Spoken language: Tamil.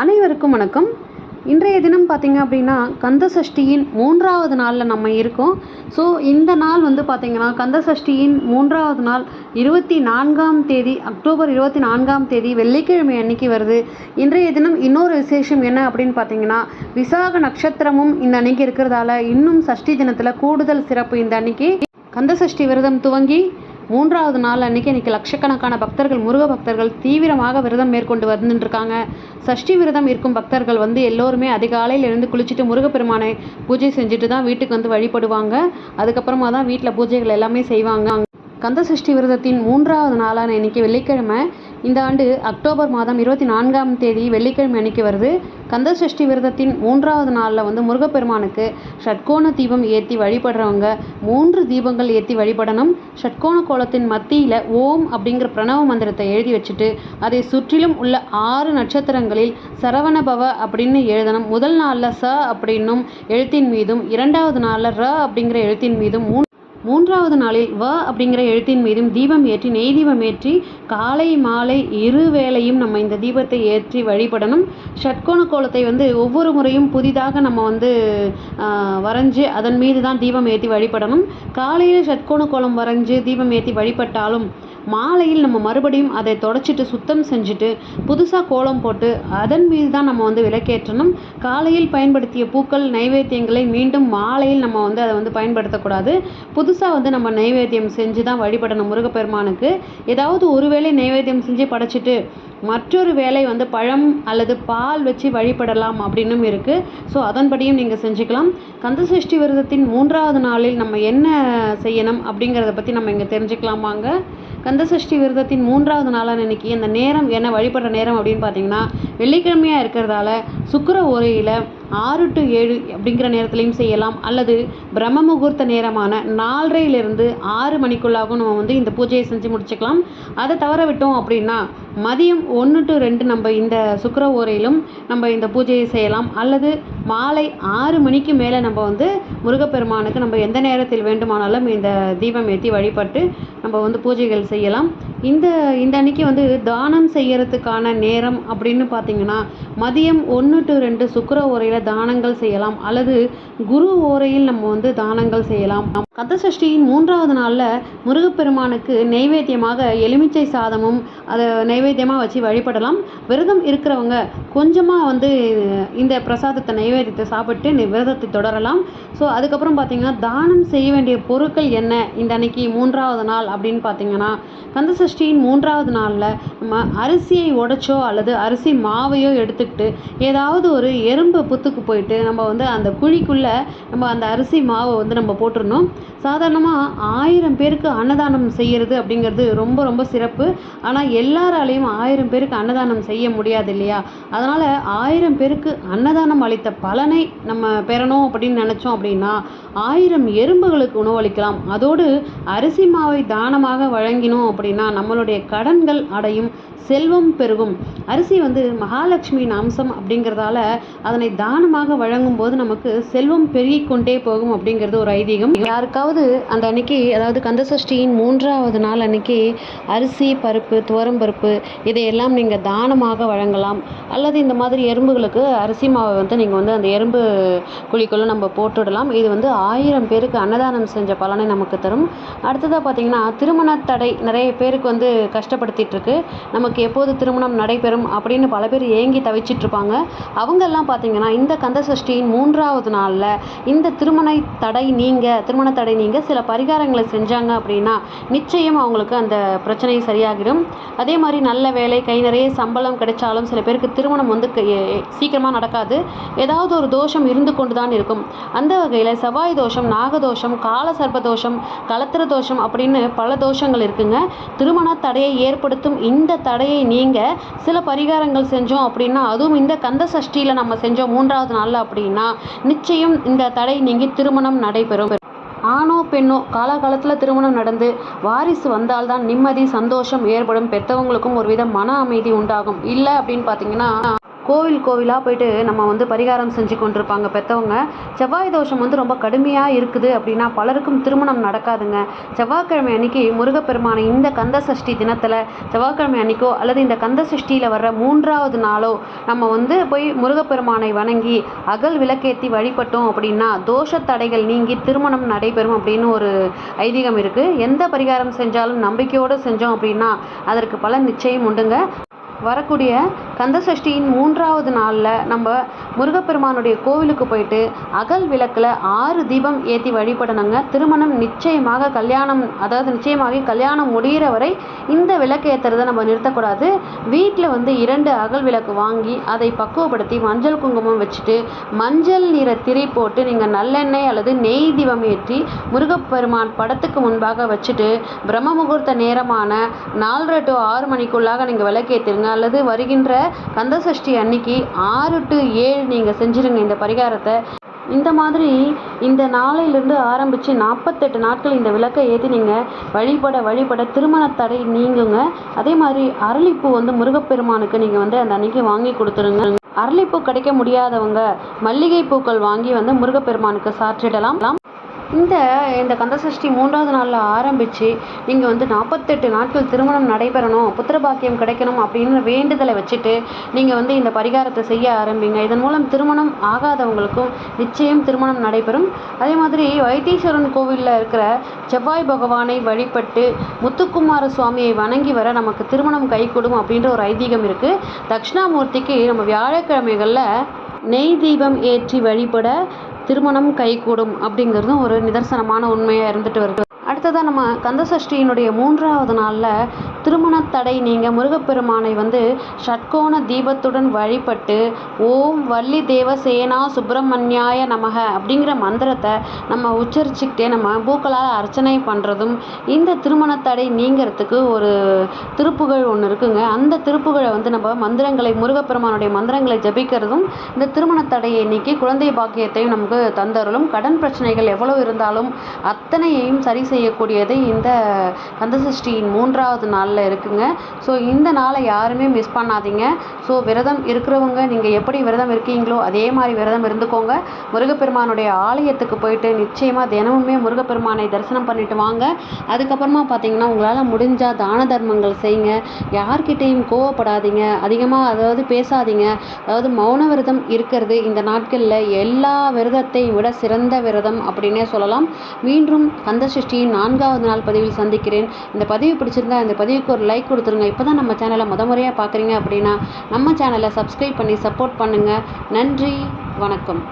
அனைவருக்கும் வணக்கம். இன்றைய தினம் பார்த்திங்க அப்படின்னா கந்த சஷ்டியின் மூன்றாவது நாளில் நம்ம இருக்கோம். ஸோ இந்த நாள் வந்து பார்த்திங்கன்னா கந்த சஷ்டியின் மூன்றாவது நாள் இருபத்தி நான்காம் தேதி அக்டோபர் இருபத்தி நான்காம் தேதி வெள்ளிக்கிழமை அன்னைக்கு வருது. இன்றைய தினம் இன்னொரு விசேஷம் என்ன அப்படின்னு பார்த்தீங்கன்னா விசாக நட்சத்திரமும் இந்த அன்னைக்கு இருக்கிறதால இன்னும் சஷ்டி தினத்தில் கூடுதல் சிறப்பு இந்த அன்னைக்கு. கந்த சஷ்டி விரதம் துவங்கி மூன்றாவது நாள் அன்னைக்கு இன்னைக்கு லட்சக்கணக்கான பக்தர்கள் முருக பக்தர்கள் தீவிரமாக விரதம் மேற்கொண்டு வந்துட்டு இருக்காங்க சஷ்டி விரதம் இருக்கும் பக்தர்கள் வந்து எல்லோருமே அதிகாலையில் எழுந்து குளிச்சுட்டு முருகப்பெருமானை பூஜை செஞ்சுட்டு தான் வீட்டுக்கு வந்து வழிபடுவாங்க. அதுக்கப்புறமா தான் வீட்டில் பூஜைகள் எல்லாமே செய்வாங்க. கந்த சஷ்டி விரதத்தின் மூன்றாவது நாளான இன்னைக்கு வெள்ளிக்கிழமை இந்த ஆண்டு அக்டோபர் மாதம் இருபத்தி நான்காம் தேதி வெள்ளிக்கிழமை அன்னைக்கு வருது. கந்த சஷ்டி விரதத்தின் மூன்றாவது நாளில் வந்து முருகப்பெருமானுக்கு ஷட்கோண தீபம் ஏற்றி வழிபடுறவங்க மூன்று தீபங்கள் ஏற்றி வழிபடணும். ஷட்கோண கோலத்தின் மத்தியில் ஓம் அப்படிங்கிற பிரணவ மந்திரத்தை எழுதி வச்சுட்டு அதை சுற்றிலும் உள்ள ஆறு நட்சத்திரங்களில் சரவணபவ அப்படின்னு எழுதணும். முதல் நாளில் ச அப்படின்னும் எழுத்தின் மீதும் இரண்டாவது நாளில் ர அப்படிங்கிற எழுத்தின் மீதும் மூ மூன்றாவது நாளில் வ அப்படிங்கிற எழுத்தின் மீதும் தீபம் ஏற்றி நெய் தீபம் ஏற்றி காலை மாலை இரு வேளையும் நம்ம இந்த தீபத்தை ஏற்றி வழிபடணும். ஷட்கோண கோலத்தை வந்து ஒவ்வொரு முறையும் புதிதாக நம்ம வந்து வரைஞ்சி வரைஞ்சு அதன் மீது தான் தீபம் ஏற்றி வழிபடணும். காலையில் ஷட்கோண கோலம் வரைஞ்சி தீபம் ஏற்றி வழிபட்டாலும் மாலையில் நம்ம மறுபடியும் அதை தொடச்சிட்டு சுத்தம் செஞ்சுட்டு புதுசாக கோலம் போட்டு அதன் மீது தான் நம்ம வந்து விளக்கேற்றணும். காலையில் பயன்படுத்திய பூக்கள் நைவேத்தியங்களை மீண்டும் மாலையில் நம்ம வந்து அதை வந்து பயன்படுத்தக்கூடாது. புதுசாக வந்து நம்ம நைவேத்தியம் செஞ்சு தான் வழிபடணும் முருகப்பெருமானுக்கு. ஏதாவது ஒரு வேளை நைவேத்தியம் செஞ்சு படைச்சிட்டு மற்றொரு வேலை வந்து பழம் அல்லது பால் வச்சு வழிபடலாம் அப்படின்னும் இருக்குது ஸோ அதன்படியும் நீங்கள் செஞ்சுக்கலாம். கந்தசஷ்டி விரதத்தின் மூன்றாவது நாளில் நம்ம என்ன செய்யணும் அப்படிங்கிறத பற்றி நம்ம இங்கே தெரிஞ்சுக்கலாமாங்க கந்தசஷ்டி விரதத்தின் மூன்றாவது நாளான இன்னைக்கு அந்த நேரம் என்ன வழிபடுற நேரம் அப்படின்னு பார்த்தீங்கன்னா வெள்ளிக்கிழமையாக இருக்கிறதால சுக்கிர உரையில் ஆறு டு ஏழு அப்படிங்கிற நேரத்துலையும் செய்யலாம். அல்லது பிரம்ம முகூர்த்த நேரமான நாலரையிலிருந்து ஆறு மணிக்குள்ளாகவும் நம்ம வந்து இந்த பூஜையை செஞ்சு முடிச்சுக்கலாம். அதை தவற விட்டோம் அப்படின்னா மதியம் ஒன்று டு ரெண்டு நம்ம இந்த சுக்கர ஓரையிலும் நம்ம இந்த பூஜையை செய்யலாம். அல்லது மாலை ஆறு மணிக்கு மேலே நம்ம வந்து முருகப்பெருமானுக்கு நம்ம எந்த நேரத்தில் வேண்டுமானாலும் இந்த தீபம் ஏற்றி வழிபட்டு நம்ம வந்து பூஜைகள் செய்யலாம். இந்த இந்த அன்னைக்கு வந்து தானம் செய்யறதுக்கான நேரம் அப்படின்னு பார்த்தீங்கன்னா மதியம் ஒன்று டு ரெண்டு சுக்கர ஓரையில் தானங்கள் செய்யலாம். அல்லது குரு ஓரையில் நம்ம வந்து தானங்கள் செய்யலாம். கந்தசஷ்டியின் மூன்றாவது நாளில் முருகப்பெருமானுக்கு நைவேத்தியமாக எலுமிச்சை சாதமும் அதை நைவேத்தியமாக வச்சு வழிபடலாம். விரதம் இருக்கிறவங்க கொஞ்சமாக வந்து இந்த பிரசாதத்தை நைவேத்தியத்தை சாப்பிட்டு விரதத்தை தொடரலாம். ஸோ அதுக்கப்புறம் பார்த்தீங்கன்னா தானம் செய்ய வேண்டிய பொருட்கள் என்ன இந்த அன்னைக்கு மூன்றாவது நாள் அப்படின்னு பார்த்தீங்கன்னா சஷ்டியின் மூன்றாவது நாளில் நம்ம அரிசியை உடைச்சோ அல்லது அரிசி மாவையோ எடுத்துக்கிட்டு ஏதாவது ஒரு எறும்பு புத்துக்கு போயிட்டு நம்ம வந்து அந்த குழிக்குள்ளே நம்ம அந்த அரிசி மாவை வந்து நம்ம போட்டுருணும் சாதாரணமாக ஆயிரம் பேருக்கு அன்னதானம் செய்கிறது அப்படிங்கிறது ரொம்ப ரொம்ப சிறப்பு. ஆனால் எல்லாராலையும் ஆயிரம் பேருக்கு அன்னதானம் செய்ய முடியாது இல்லையா? அதனால் ஆயிரம் பேருக்கு அன்னதானம் அளித்த பலனை நம்ம பெறணும் அப்படின்னு நினச்சோம் அப்படின்னா ஆயிரம் எறும்புகளுக்கு உணவளிக்கலாம். அதோடு அரிசி மாவை தானமாக வழங்கினோம் அப்படின்னா நம்மளுடைய கடன்கள் அடையும் செல்வம் பெருகும். அரிசி வந்து மகாலட்சுமியின் அம்சம் அப்படிங்கிறதால அதனை தானமாக வழங்கும் போது நமக்கு செல்வம் பெருகிக் கொண்டே போகும் அப்படிங்கிறது ஒரு ஐதீகம். யாருக்காவது அந்த அன்னைக்கு அதாவது கந்தசஷ்டியின் மூன்றாவது நாள் அன்னைக்கு அரிசி பருப்பு துவரம் பருப்பு இதையெல்லாம் நீங்கள் தானமாக வழங்கலாம். அல்லது இந்த மாதிரி எறும்புகளுக்கு அரிசி மாவை வந்து நீங்கள் வந்து அந்த எறும்பு குழிக்குள்ளே நம்ம போட்டுடலாம். இது வந்து ஆயிரம் பேருக்கு அன்னதானம் செஞ்ச பலனை நமக்கு தரும். அடுத்ததாக பார்த்தீங்கன்னா திருமண தடை நிறைய பேருக்கு வந்து கஷ்டப்படுத்திட்டுருக்கு. நமக்கு எப்போது திருமணம் நடைபெறும் அப்படின்னு பல பேர் ஏங்கி தவிச்சிட்டு இருப்பாங்க அவங்கெல்லாம் பார்த்தீங்கன்னா இந்த கந்த சஷ்டியின் மூன்றாவது நாளில் இந்த திருமண தடை நீங்க திருமண தடை நீங்க சில பரிகாரங்களை செஞ்சாங்க அப்படின்னா நிச்சயம் அவங்களுக்கு அந்த பிரச்சனை சரியாகிடும். அதே மாதிரி நல்ல வேலை கை நிறைய சம்பளம் கிடைச்சாலும் சில பேருக்கு திருமணம் வந்து க- எ- நடக்காது. ஏதாவது ஒரு தோஷம் இருந்து கொண்டு தான் இருக்கும். அந்த வகையில் செவ்வாய் தோஷம் நாகதோஷம் கால தோஷம் கலத்திர தோஷம் அப்படின்னு பல தோஷங்கள் இருக்குங்க. திருமண தடையை ஏற்படுத்தும் இந்த தடையை நீங்க சில பரிகாரங்கள் செஞ்சோம் அப்படின்னா அதுவும் இந்த கந்த சஷ்டியில் நம்ம செஞ்சோம் மூன்றாவது நாளில் அப்படின்னா நிச்சயம் இந்த தடை நீங்கி திருமணம் நடைபெறும். ஆணோ பெண்ணோ காலகாலத்தில் திருமணம் நடந்து வாரிசு வந்தால்தான் நிம்மதி சந்தோஷம் ஏற்படும். பெற்றவங்களுக்கும் ஒரு வித மன அமைதி உண்டாகும். இல்லை அப்படின்னு பார்த்தீங்கன்னா கோவில் கோவிலாக போயிட்டு நம்ம வந்து பரிகாரம் செஞ்சு கொண்டிருப்பாங்க பெற்றவங்க செவ்வாய் தோஷம் வந்து ரொம்ப கடுமையாக இருக்குது அப்படின்னா பலருக்கும் திருமணம் நடக்காதுங்க. செவ்வாய்க்கிழமை அன்னைக்கு முருகப்பெருமானை இந்த கந்த சஷ்டி தினத்தில் செவ்வாய்க்கிழமை அன்னைக்கோ அல்லது இந்த கந்த சஷ்டியில் வர்ற மூன்றாவது நாளோ நம்ம வந்து போய் முருகப்பெருமானை வணங்கி அகல் விளக்கேற்றி வழிபட்டோம் அப்படின்னா தோஷ தடைகள் நீங்கி திருமணம் நடைபெறும் அப்படின்னு ஒரு ஐதீகம் இருக்குது எந்த பரிகாரம் செஞ்சாலும் நம்பிக்கையோடு செஞ்சோம் அப்படின்னா அதற்கு பலன் நிச்சயம் உண்டுங்க. வரக்கூடிய கந்தசஷ்டியின் மூன்றாவது நாளில் நம்ம முருகப்பெருமானுடைய கோவிலுக்கு போயிட்டு அகல் விளக்கில் ஆறு தீபம் ஏற்றி வழிபடணுங்க. திருமணம் நிச்சயமாக கல்யாணம் அதாவது நிச்சயமாக கல்யாணம் முடிகிற வரை இந்த விளக்கு ஏற்றுறதை நம்ம நிறுத்தக்கூடாது. வீட்டில் வந்து இரண்டு அகல் விளக்கு வாங்கி அதை பக்குவப்படுத்தி மஞ்சள் குங்குமம் வச்சுட்டு மஞ்சள் நிற திரி போட்டு நீங்கள் நல்லெண்ணெய் அல்லது நெய் தீபம் ஏற்றி முருகப்பெருமான் படத்துக்கு முன்பாக வச்சுட்டு பிரம்ம முகூர்த்த நேரமான நாலரை டு ஆறு மணிக்குள்ளாக நீங்கள் விளக்கேற்றிருங்க அல்லது வருகின்ற கந்தசஷ்டி அன்னைக்கு ஆறு டு ஏழு நீங்கள் செஞ்சுருங்க இந்த பரிகாரத்தை. இந்த மாதிரி இந்த நாளையிலிருந்து ஆரம்பித்து நாற்பத்தெட்டு நாட்கள் இந்த விளக்கை ஏற்றி நீங்கள் வழிபட வழிபட திருமண தடை நீங்குங்க. அதே மாதிரி அரளிப்பூ வந்து முருகப்பெருமானுக்கு நீங்கள் வந்து அந்த அன்னைக்கு வாங்கி கொடுத்துருங்க. அரளிப்பூ கிடைக்க முடியாதவங்க மல்லிகை பூக்கள் வாங்கி வந்து முருகப்பெருமானுக்கு சாற்றிடலாம். இந்த இந்த கந்தசஷ்டி மூன்றாவது நாளில் ஆரம்பித்து நீங்கள் வந்து நாற்பத்தெட்டு நாட்கள் திருமணம் நடைபெறணும் புத்திர பாக்கியம் கிடைக்கணும் அப்படின்னு வேண்டுதலை வச்சுட்டு நீங்கள் வந்து இந்த பரிகாரத்தை செய்ய ஆரம்பிங்க. இதன் மூலம் திருமணம் ஆகாதவங்களுக்கும் நிச்சயம் திருமணம் நடைபெறும். அதே மாதிரி வைத்தீஸ்வரன் கோவிலில் இருக்கிற செவ்வாய் பகவானை வழிபட்டு முத்துக்குமார சுவாமியை வணங்கி வர நமக்கு திருமணம் கைகூடும் அப்படின்ற ஒரு ஐதீகம் இருக்குது தட்சிணாமூர்த்திக்கு நம்ம வியாழக்கிழமைகளில் நெய் தீபம் ஏற்றி வழிபட திருமணம் கைகூடும் அப்படிங்கிறதும் ஒரு நிதர்சனமான உண்மையாக இருந்துட்டு வருது. அடுத்ததாக நம்ம கந்தசஷ்டியினுடைய மூன்றாவது நாளில் திருமண தடை நீங்கள் முருகப்பெருமானை வந்து ஷட்கோண தீபத்துடன் வழிபட்டு ஓம் வள்ளி தேவ சேனா சுப்பிரமணியாய நமக அப்படிங்கிற மந்திரத்தை நம்ம உச்சரிச்சுக்கிட்டே நம்ம பூக்களால் அர்ச்சனை பண்ணுறதும் இந்த திருமண தடை நீங்கிறதுக்கு ஒரு திருப்புகழ் ஒன்று இருக்குங்க. அந்த திருப்புகழை வந்து நம்ம மந்திரங்களை முருகப்பெருமானுடைய மந்திரங்களை ஜபிக்கிறதும் இந்த திருமண தடையை நீக்கி குழந்தை பாக்கியத்தையும் நமக்கு தந்தருளும். கடன் பிரச்சனைகள் எவ்வளோ இருந்தாலும் அத்தனையையும் சரி செய்யக்கூடியது இந்த கந்தசஷ்டியின் மூன்றாவது நாள். நாளில் இருக்குங்க. ஸோ இந்த நாளை யாருமே மிஸ் பண்ணாதீங்க. ஸோ விரதம் இருக்கிறவங்க நீங்கள் எப்படி விரதம் இருக்கீங்களோ அதே மாதிரி விரதம் இருந்துக்கோங்க. முருகப்பெருமானுடைய ஆலயத்துக்கு போயிட்டு நிச்சயமாக தினமுமே முருகப்பெருமானை தரிசனம் பண்ணிட்டு வாங்க. அதுக்கப்புறமா பார்த்தீங்கன்னா உங்களால் முடிஞ்சால் தான தர்மங்கள் செய்யுங்க. யார்கிட்டையும் கோவப்படாதீங்க. அதிகமாக அதாவது பேசாதீங்க. அதாவது மௌன விரதம் இருக்கிறது இந்த நாட்களில் எல்லா விரதத்தையும் விட சிறந்த விரதம் அப்படின்னே சொல்லலாம். மீண்டும் கந்தசஷ்டியின் நான்காவது நாள் பதிவில் சந்திக்கிறேன். இந்த பதிவு பிடிச்சிருந்தா இந்த பதிவுக்கு ஒரு லைக் கொடுத்துருங்க. இப்போ தான் நம்ம சேனலை முத முறையாக பார்க்குறீங்க அப்படின்னா நம்ம சேனலை சப்ஸ்கிரைப் பண்ணி சப்போர்ட் பண்ணுங்கள் நன்றி வணக்கம்.